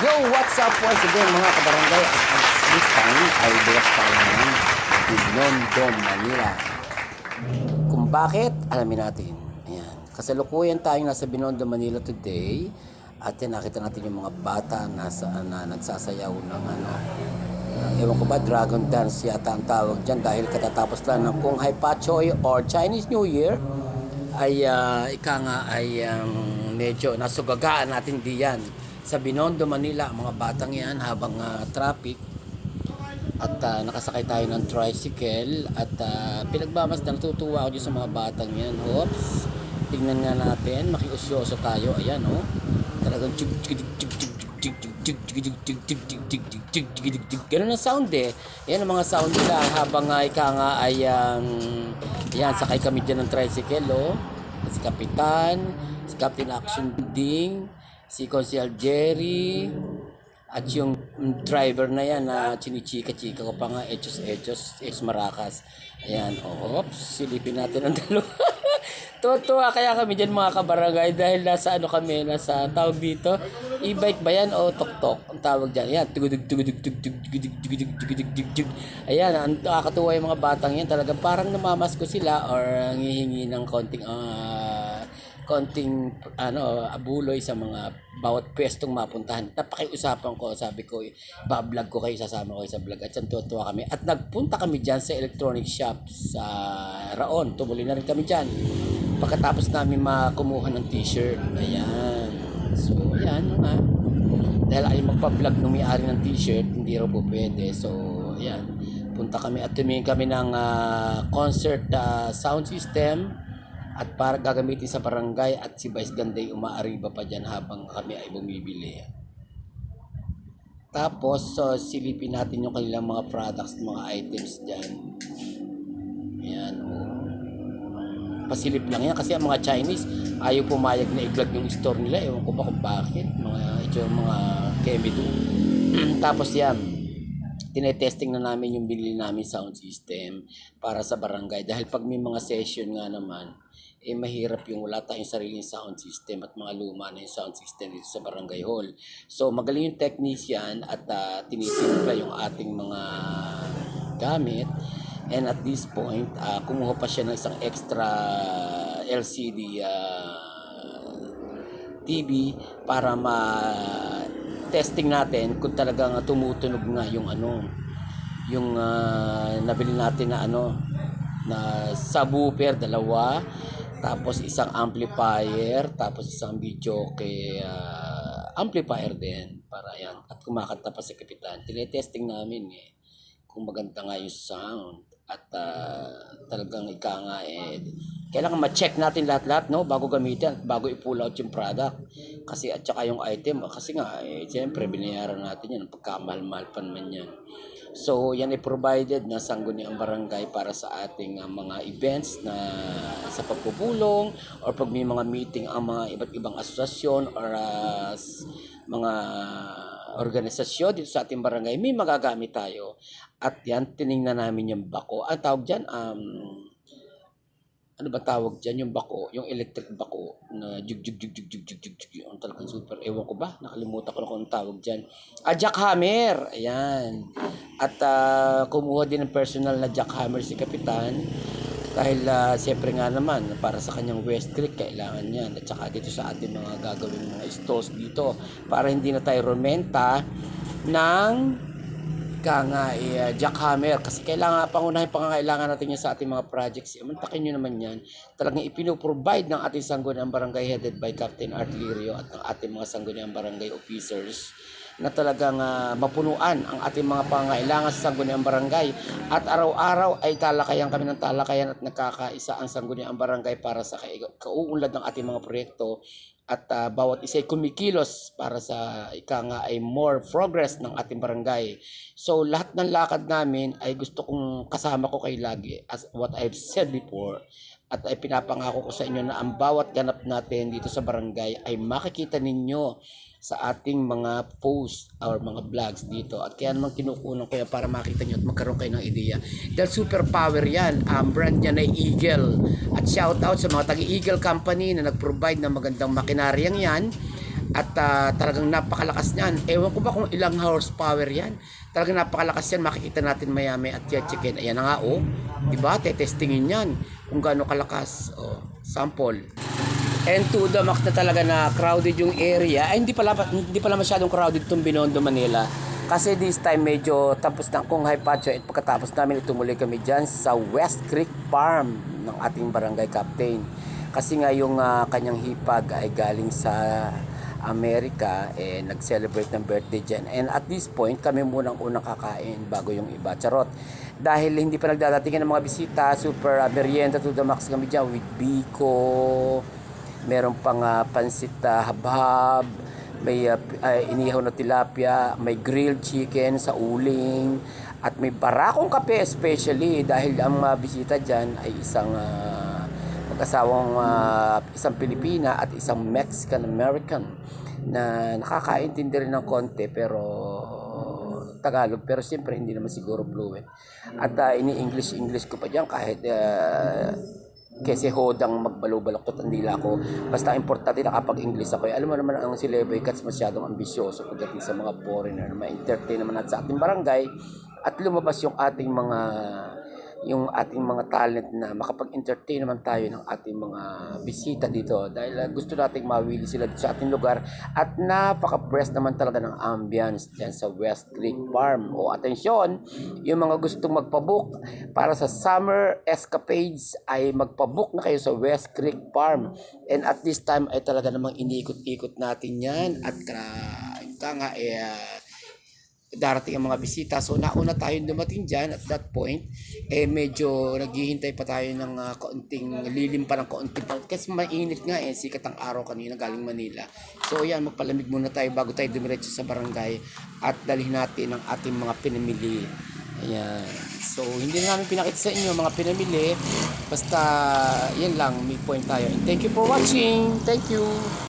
Yo, what's up once again mga kabarangay? At this time ay bukas tayo ng Binondo, Manila. Kung bakit, alamin natin. Ayan. Kasalukuyan tayong nasa Binondo, Manila today. At yan, nakita natin yung mga bata nasa, na nagsasayaw ng ano, ewan ko ba, Dragon Dance yata ang tawag dyan dahil katatapos lang ng Kung Hai Pachoy or Chinese New Year ay ah, ika nga ay um, medyo nasugagaan natin diyan sa Binondo, Manila, ang mga batang yan habang uh, traffic at uh, nakasakay tayo ng tricycle at uh, pinagbamas na natutuwa ako dyan sa mga batang yan. Oops, tingnan nga natin, makiusyoso tayo. Ayan oh, talagang chig chig chig chig Ganun ang sound eh. Yan ang mga sound nila habang nga ika nga ay um, yan, sakay kami dyan ng tricycle oh. Si Kapitan, si Captain Action Ding, si Consiel Jerry, at yung driver na yan na chinichika-chika ko pa nga, Echos Echos, ex Maracas. Ayan, oops, silipin natin ang dalawa. Tutuwa kaya kami dyan mga kabarangay dahil nasa ano kami, nasa tawag dito, e-bike ba yan o tok-tok? Ang tawag dyan, ayan, tugudug tugudug tugudug tugudug tugudug tugudug Ayan, ang nakakatuwa yung mga batang yan, talagang parang namamas ko sila or ngihingi ng konting ah, konting ano abuloy sa mga bawat pwestong mapuntahan. Napakiusapan ko, sabi ko, ba-vlog ko kayo, sasama ko kayo sa vlog. At yan, tuwa kami. At nagpunta kami dyan sa electronic shop sa Raon. Tumuloy na rin kami dyan. Pagkatapos namin makumuha ng t-shirt. Ayan. So, ayan nga. Dahil ayaw magpa-vlog nung may-ari ng t-shirt, hindi raw po pwede. So, ayan. Punta kami at tumingin kami ng ah, concert ah, sound system at para gagamitin sa barangay at si Vice Ganday umaariba pa dyan habang kami ay bumibili. Tapos, so, silipin natin yung kanilang mga products, mga items dyan. Ayan, oh. Pasilip lang yan kasi ang mga Chinese ayaw pumayag na i-vlog yung store nila. Ewan ko ba kung bakit. Mga, ito yung mga kemido. Tapos yan, tinetesting na namin yung binili namin sound system para sa barangay. Dahil pag may mga session nga naman, eh mahirap yung wala tayong sariling sound system at mga luma na yung sound system dito sa barangay hall. So magaling yung technician at uh, tinitimpla yung ating mga gamit. And at this point, ah, kumuha pa siya ng isang extra LCD ah, TV para ma testing natin kung talagang tumutunog nga yung ano yung ah, nabili natin na ano na subwoofer dalawa tapos isang amplifier tapos isang video kay amplifier din para yan. At kumakanta pa si kapitan. Tinetesting namin eh kung maganda nga yung sound. At ah, talagang ika nga eh kailangan ma-check natin lahat-lahat no bago gamitin bago i-pull out yung product kasi at saka yung item kasi nga eh siyempre binayaran natin yan pagkamahal-mahal pa naman yan so yan ay provided na sangguniang barangay para sa ating ah, mga events na sa pagpupulong or pag may mga meeting ang mga iba't ibang asosasyon or s- mga organisasyon dito sa ating barangay, may magagamit tayo. At yan, tiningnan namin yung bako. Ang tawag dyan, um, ano ba tawag dyan? Yung bako, yung electric bako na jug jug jug jug jug jug jug jug yung talagang super, ewan ko ba? Nakalimutan ko na kung tawag dyan. Ah, jackhammer! Ayan. At ah, kumuha din ng personal na jackhammer si Kapitan. Dahil uh, siyempre nga naman, para sa kanyang West Creek, kailangan yan. At saka dito sa ating mga gagawin mga stalls dito. Para hindi na tayo rumenta ng ka nga eh, jackhammer. Kasi kailangan, pangunahin pangangailangan natin yan sa ating mga projects. Mantakin nyo naman yan. Talagang ipinoprovide ng ating sangguniang barangay headed by Captain Art Lirio at ng ating mga sangguniang barangay officers na talagang ah, mapunuan ang ating mga pangailangan sa sangguniang barangay at araw-araw ay talakayan kami ng talakayan at nagkakaisa ang sangguniang barangay para sa kai- kauunlad ng ating mga proyekto at ah, bawat isa ay kumikilos para sa ika nga ay more progress ng ating barangay. So lahat ng lakad namin ay gusto kong kasama ko kayo lagi as what I've said before at ay pinapangako ko sa inyo na ang bawat ganap natin dito sa barangay ay makikita ninyo sa ating mga posts or mga vlogs dito. At kaya naman kinukunan ko yan para makita nyo at magkaroon kayo ng ideya. Dahil super power yan. Ang brand niya na Eagle. At shout out sa mga taga Eagle Company na nag-provide ng magandang makinaryang yan At ah, talagang napakalakas niyan. Ewan ko ba kung ilang horsepower yan. Talagang napakalakas yan. Makikita natin mayami at checkin. Ayan na nga oh. Diba? Tetestingin yan. Kung gaano kalakas. Oh, sample. And to the max na talaga na crowded yung area. Ay, hindi pala, hindi pala masyadong crowded itong Binondo, Manila. Kasi this time medyo tapos na kung Hypatia at pagkatapos namin itumuloy kami dyan sa West Creek Farm ng ating barangay captain. Kasi nga yung ah, kanyang hipag ay galing sa Amerika eh nag-celebrate ng birthday dyan. And at this point, kami munang unang kakain bago yung iba. Charot. Dahil hindi pa nagdadatingan ng mga bisita, super uh, merienda to the max kami dyan with biko, meron pang ah, pansit uh, habhab, may p- ah, inihaw na tilapia, may grilled chicken sa uling, at may barakong kape especially dahil ang mga bisita dyan ay isang ah, mag-asawang ah, isang Pilipina at isang Mexican American na nakakaintindi rin ng konti pero Tagalog pero siyempre hindi naman siguro fluent. At ah, ini-English English ko pa diyan kahit ah, kasi hodang magbalog-baloktot ang dila ko. Basta importante nakapag-English ako. Eh, alam mo naman ang si Levoy Cats masyadong ambisyoso pagdating sa mga foreigner. Ma-entertain naman natin sa ating barangay at lumabas yung ating mga yung ating mga talent na makapag-entertain naman tayo ng ating mga bisita dito dahil uh, gusto nating mawili sila dito sa ating lugar at napaka-press naman talaga ng ambience dyan sa West Creek Farm. O atensyon, yung mga gustong magpabook para sa summer escapades ay magpabook na kayo sa West Creek Farm. And at this time ay talaga namang iniikot-ikot natin yan at uh, nga eh, ah, darating ang mga bisita. So nauna tayong dumating dyan at that point, eh medyo naghihintay pa tayo ng ah, kaunting lilim pa ng kaunting pa. Kasi mainit nga eh, sikat ang araw kanina galing Manila. So yan, magpalamig muna tayo bago tayo dumiretso sa barangay at dalhin natin ang ating mga pinamili. Ayan. So, hindi na namin pinakita sa inyo mga pinamili. Basta, yan lang, may point tayo. And thank you for watching. Thank you.